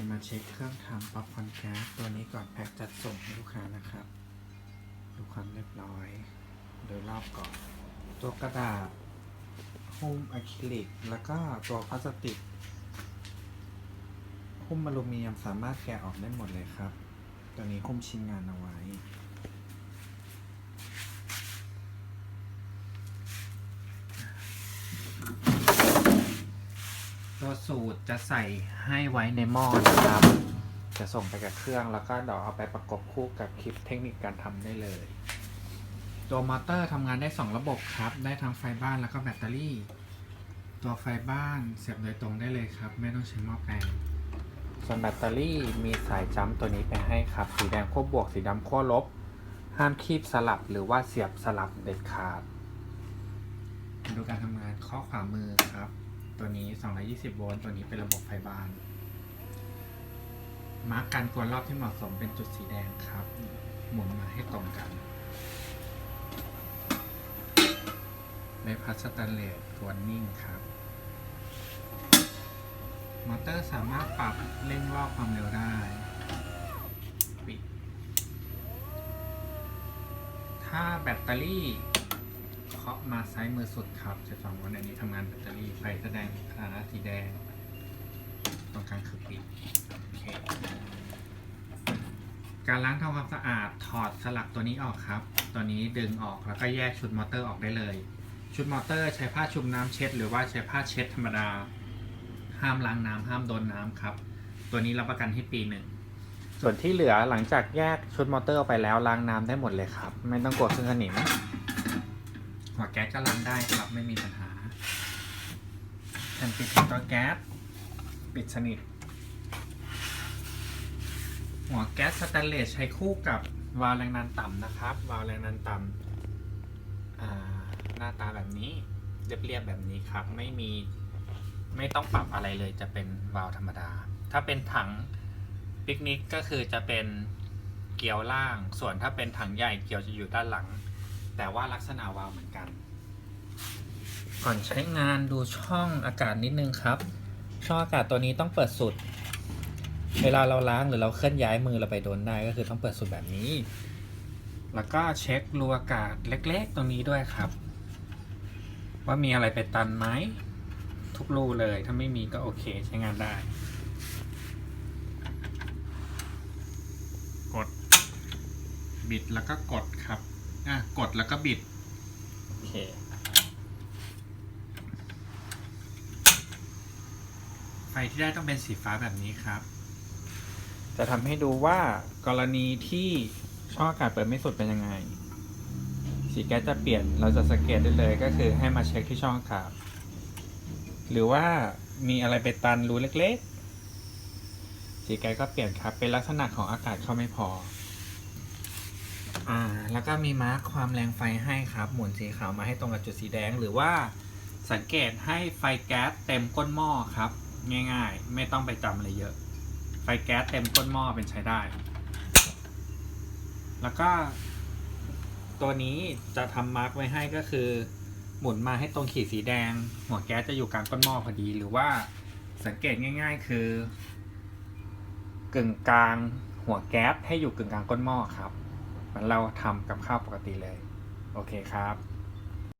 จะมาเช็คเครื่องทำป๊อปคอนแก๊สตัวนี้ก่อนแพ็คจัดส่งให้ลูกค้านะครับ ดูความเรียบร้อย โดยรอบก่อน ตัวกระดาษหุ้มอะคริลิก แล้วก็ตัวพลาสติกหุ้มอลูมิเนียมสามารถแกะออกได้หมดเลยครับ ตัวนี้หุ้มชิ้นงานเอาไว้ สูตรจะใส่ให้ไว้ในหม้อนะครับ จะส่งไปกับเครื่องแล้วก็เดี๋ยวเอาไปประกบคู่กับคลิปเทคนิคการทำได้เลย ตัวมอเตอร์ทำงานได้ 2 ระบบครับ ได้ทั้งไฟบ้านแล้วก็แบตเตอรี่ ตัวไฟบ้านเสียบโดยตรงได้เลยครับ ไม่ต้องใช้หม้อแปลงส่วนแบตเตอรี่มีสายจัมป์ตัวนี้ไปให้ครับ สีแดงขั้วบวกสีดำขั้วลบ ห้ามคีบสลับหรือว่าเสียบสลับเด็ดขาด ดูการทำงานข้อขวามือครับ ตัวนี้ 220 โวลต์ ตัวนี้เป็นระบบไฟบ้าน มาร์กการกวนรอบที่เหมาะสมเป็นจุดสีแดงครับ หมุนมาให้ตรงกันในพัสแตนเลสกวนนิ่งครับ มอเตอร์สามารถปรับเร่งรอบความเร็วได้ปิดถ้าแบตเตอรี่ เคาะมาซ้ายมือสุดครับ จะสองวันอันนี้ทำงานแบตเตอรี่ไฟแสดงสถานะสีแดง ตรงกลางคือปิดโอเคการล้างทำความสะอาดถอดสลักตัวนี้ออกครับ ตัวนี้ดึงออกแล้วก็แยกชุดมอเตอร์ออกได้เลย ชุดมอเตอร์ใช้ผ้าชุบน้ำเช็ด หรือว่าใช้ผ้าเช็ดธรรมดา ห้ามล้างน้ำห้ามโดนน้ำครับ ตัวนี้รับประกันให้ปีหนึ่งส่วนที่เหลือหลังจากแยกชุดมอเตอร์ออกไปแล้วล้างน้ำได้หมดเลยครับ ไม่ต้องกลัวเครื่องสนิม หัวแก๊สก็ล้างได้ครับไม่มีปัญหาแผ่นปิดตัวแก๊สปิดสนิท หัวแก๊สสแตนเลสใช้คู่กับวาล์วแรงดันต่ำนะครับ วาล์วแรงดันต่ำหน้าตาแบบนี้เรียบๆแบบนี้ครับ ไม่มีไม่ต้องปรับอะไรเลยจะเป็นวาล์วธรรมดา ถ้าเป็นถังปิกนิกก็คือจะเป็นเกลียวล่าง ส่วนถ้าเป็นถังใหญ่เกลียวจะอยู่ด้านหลัง แต่ว่าลักษณะวาล์วเหมือนกัน ก่อนใช้งานดูช่องอากาศนิดนึงครับ ช่องอากาศตัวนี้ต้องเปิดสุด เวลาเราล้างหรือเราเคลื่อนย้ายมือเราไปโดนได้ก็คือต้องเปิดสุดแบบนี้ แล้วก็เช็ครูอากาศเล็กๆ ตรงนี้ด้วยครับ ว่ามีอะไรไปตันไหมทุกรูเลยถ้าไม่มีก็โอเคใช้งานได้ กด บิดแล้วก็กดครับ อะกดแล้วก็บิด โอเค ไฟที่ได้ต้องเป็นสีฟ้าแบบนี้ครับ จะทำให้ดูว่ากรณีที่ช่องอากาศเปิดไม่สุดเป็นยังไง สีแก๊สจะเปลี่ยนเราจะสังเกตได้เลยก็คือให้มาเช็คที่ช่องอากาศหรือว่ามีอะไรไปตันรูเล็กๆ สีแก๊สก็เปลี่ยนครับ เป็นลักษณะของอากาศเข้าไม่พอ อ่าแล้วก็มีมาร์คความแรงไฟให้ครับ หมุนสีขาวมาให้ตรงกับจุดสีแดง หรือว่าสังเกตให้ไฟแก๊สเต็มก้นหม้อครับ ง่ายๆ ไม่ต้องไปจำอะไรเยอะ ไฟแก๊สเต็มก้นหม้อเป็นใช้ได้ แล้วก็ ตัวนี้จะทำมาร์กไว้ให้ก็คือ หมุนมาให้ตรงขีดสีแดง หัวแก๊สจะอยู่กลางก้นหม้อพอดี หรือว่าสังเกตง่าย ๆ คือ กึ่งกลางหัวแก๊สให้อยู่กึ่งกลางก้นหม้อครับ เหมือนเราทำกับข้าวปกติเลย โอเคครับ